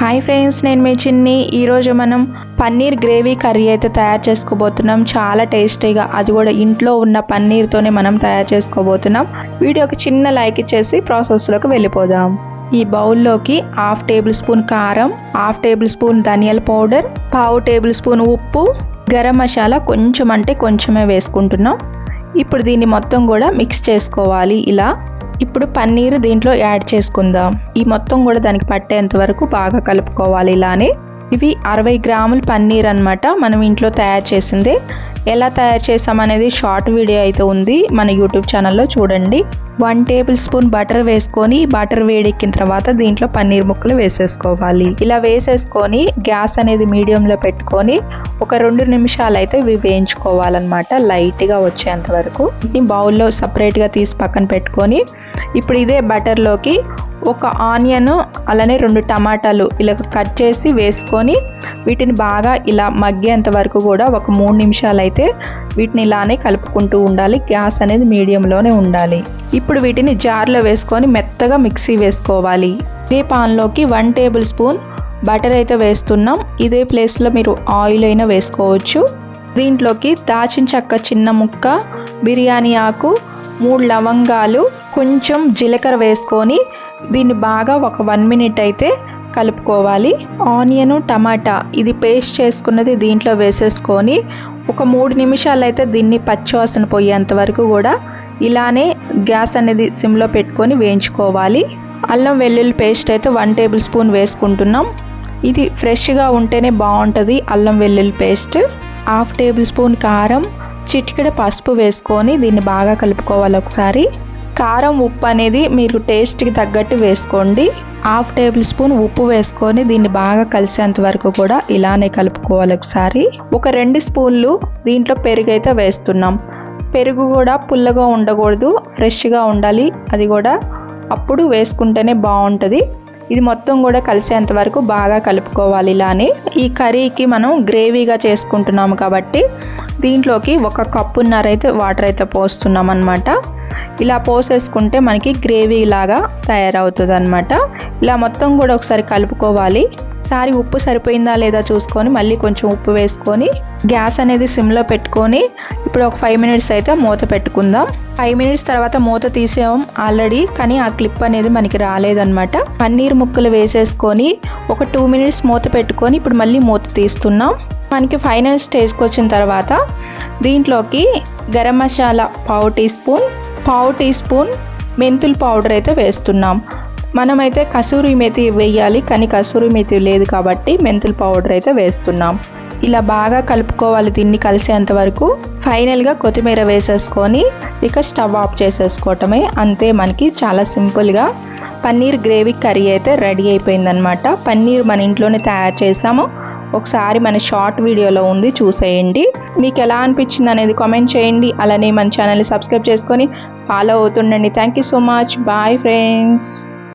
Hi friends నేను మీ చిన్ని. ఈరోజు మనం పన్నీర్ గ్రేవీ కర్రీ అయితే తయారు చేసుకోబోతున్నాం. చాలా టేస్టీగా. అది కూడా ఇంట్లో ఉన్న పన్నీర్తోనే మనం తయారు చేసుకోబోతున్నాం. వీడియోకి చిన్న లైక్ ఇచ్చేసి ప్రాసెస్లోకి వెళ్ళిపోదాం. ఈ బౌల్లోకి హాఫ్ టేబుల్ స్పూన్ కారం హాఫ్ టేబుల్ స్పూన్ ధనియాల పౌడర్ పావు టేబుల్ స్పూన్ ఉప్పు గరం మసాలా కొంచెం అంటే కొంచెమే వేసుకుంటున్నాం. ఇప్పుడు దీన్ని మొత్తం కూడా మిక్స్ చేసుకోవాలి. ఇలా ఇప్పుడు పన్నీరు దీంట్లో యాడ్ చేసుకుందాం. ఈ మొత్తం కూడా దానికి పట్టేంత వరకు బాగా కలుపుకోవాలి ఇలానే. ఇవి అరవై గ్రాముల పన్నీర్ అనమాట మనం ఇంట్లో తయారు చేసింది. ఎలా తయారు చేసామనేది షార్ట్ వీడియో అయితే ఉంది. మన యూట్యూబ్ ఛానల్లో చూడండి. వన్ టేబుల్ స్పూన్ బటర్ వేసుకొని బటర్ వేడెక్కిన తర్వాత దీంట్లో పన్నీర్ ముక్కలు వేసేసుకోవాలి. ఇలా వేసేసుకొని గ్యాస్ అనేది మీడియంలో పెట్టుకొని ఒక రెండు నిమిషాలు అయితే ఇవి వేయించుకోవాలన్నమాట. లైట్గా వచ్చేంత వరకు. బౌల్లో సపరేట్గా తీసి పక్కన పెట్టుకొని ఇప్పుడు ఇదే బటర్లోకి ఒక ఆనియన్ అలానే రెండు టమాటాలు ఇలా కట్ చేసి వేసుకొని వీటిని బాగా ఇలా మగ్గేంత వరకు కూడా ఒక మూడు నిమిషాలు అయితే వీటిని ఇలానే కలుపుకుంటూ ఉండాలి. గ్యాస్ అనేది మీడియంలోనే ఉండాలి. ఇప్పుడు వీటిని జార్లో వేసుకొని మెత్తగా మిక్సీ వేసుకోవాలి. ఇదే పాన్లోకి వన్ టేబుల్ స్పూన్ బటర్ అయితే వేస్తున్నాం. ఇదే ప్లేస్లో మీరు ఆయిల్ అయినా వేసుకోవచ్చు. దీంట్లోకి దాచిన చెక్క చిన్న ముక్క బిర్యానీ ఆకు మూడు లవంగాలు కొంచెం జీలకర్ర వేసుకొని దీన్ని బాగా ఒక వన్ మినిట్ అయితే కలుపుకోవాలి. ఆనియను టమాటా ఇది పేస్ట్ చేసుకున్నది దీంట్లో వేసేసుకొని ఒక మూడు నిమిషాలు అయితే దీన్ని పచ్చివాసన పోయేంత వరకు కూడా ఇలానే గ్యాస్ అనేది సిమ్లో పెట్టుకొని వేయించుకోవాలి. అల్లం వెల్లుల్లి పేస్ట్ అయితే వన్ టేబుల్ స్పూన్ వేసుకుంటున్నాం. ఇది ఫ్రెష్గా ఉంటేనే బాగుంటుంది అల్లం వెల్లుల్లి పేస్ట్. హాఫ్ టేబుల్ స్పూన్ కారం చిటికెడ పసుపు వేసుకొని దీన్ని బాగా కలుపుకోవాలి ఒకసారి. కారం ఉప్పు అనేది మీరు టేస్ట్కి తగ్గట్టు వేసుకోండి. హాఫ్ టేబుల్ స్పూన్ ఉప్పు వేసుకొని దీన్ని బాగా కలిసేంత వరకు కూడా ఇలానే కలుపుకోవాలి ఒకసారి. ఒక రెండు స్పూన్లు దీంట్లో పెరుగు అయితే వేస్తున్నాం. పెరుగు కూడా పుల్లగా ఉండకూడదు ఫ్రెష్గా ఉండాలి. అది కూడా అప్పుడు వేసుకుంటేనే బాగుంటుంది. ఇది మొత్తం కూడా కలిసేంత వరకు బాగా కలుపుకోవాలి ఇలానే. ఈ కర్రీకి మనం గ్రేవీగా చేసుకుంటున్నాము కాబట్టి దీంట్లోకి ఒక కప్పున్నర అయితే వాటర్ అయితే పోస్తున్నాం అనమాట ఇలా పోసేసుకుంటే మనకి గ్రేవీ లాగా తయారవుతుంది అనమాట ఇలా మొత్తం కూడా ఒకసారి కలుపుకోవాలి. ఒకసారి ఉప్పు సరిపోయిందా లేదా చూసుకొని మళ్ళీ కొంచెం ఉప్పు వేసుకొని గ్యాస్ అనేది సిమ్లో పెట్టుకొని ఇప్పుడు ఒక ఫైవ్ మినిట్స్ అయితే మూత పెట్టుకుందాం. ఫైవ్ మినిట్స్ తర్వాత మూత తీసాం ఆల్రెడీ కానీ ఆ క్లిప్ అనేది మనకి రాలేదనమాట పన్నీర్ ముక్కలు వేసేసుకొని ఒక టూ మినిట్స్ మూత పెట్టుకొని ఇప్పుడు మళ్ళీ మూత తీస్తున్నాం. మనకి ఫైనల్ స్టేజ్కి వచ్చిన తర్వాత దీంట్లోకి గరం మసాలా పావు టీ స్పూన్ పావు టీ స్పూన్ మెంతులు పౌడర్ అయితే వేస్తున్నాం. మనమైతే కసూరి మెతి వేయాలి కానీ కసూరి మెతి లేదు కాబట్టి మెంతులు పౌడర్ అయితే వేస్తున్నాం. ఇలా బాగా కలుపుకోవాలి దీన్ని కలిసేంత వరకు. ఫైనల్గా కొత్తిమీర వేసేసుకొని ఇక స్టవ్ ఆఫ్ చేసేసుకోవటమే. అంతే మనకి చాలా సింపుల్గా పన్నీర్ గ్రేవీ కర్రీ అయితే రెడీ అయిపోయిందనమాట పన్నీర్ మన ఇంట్లోనే తయారు చేసాము. ఒకసారి మన షార్ట్ వీడియోలో ఉంది చూసేయండి. మీకు ఎలా అనిపించింది అనేది కామెంట్ చేయండి. అలానే మన ఛానల్ని సబ్స్క్రైబ్ చేసుకొని follow అవుతుండండి. Thank you so much bye friends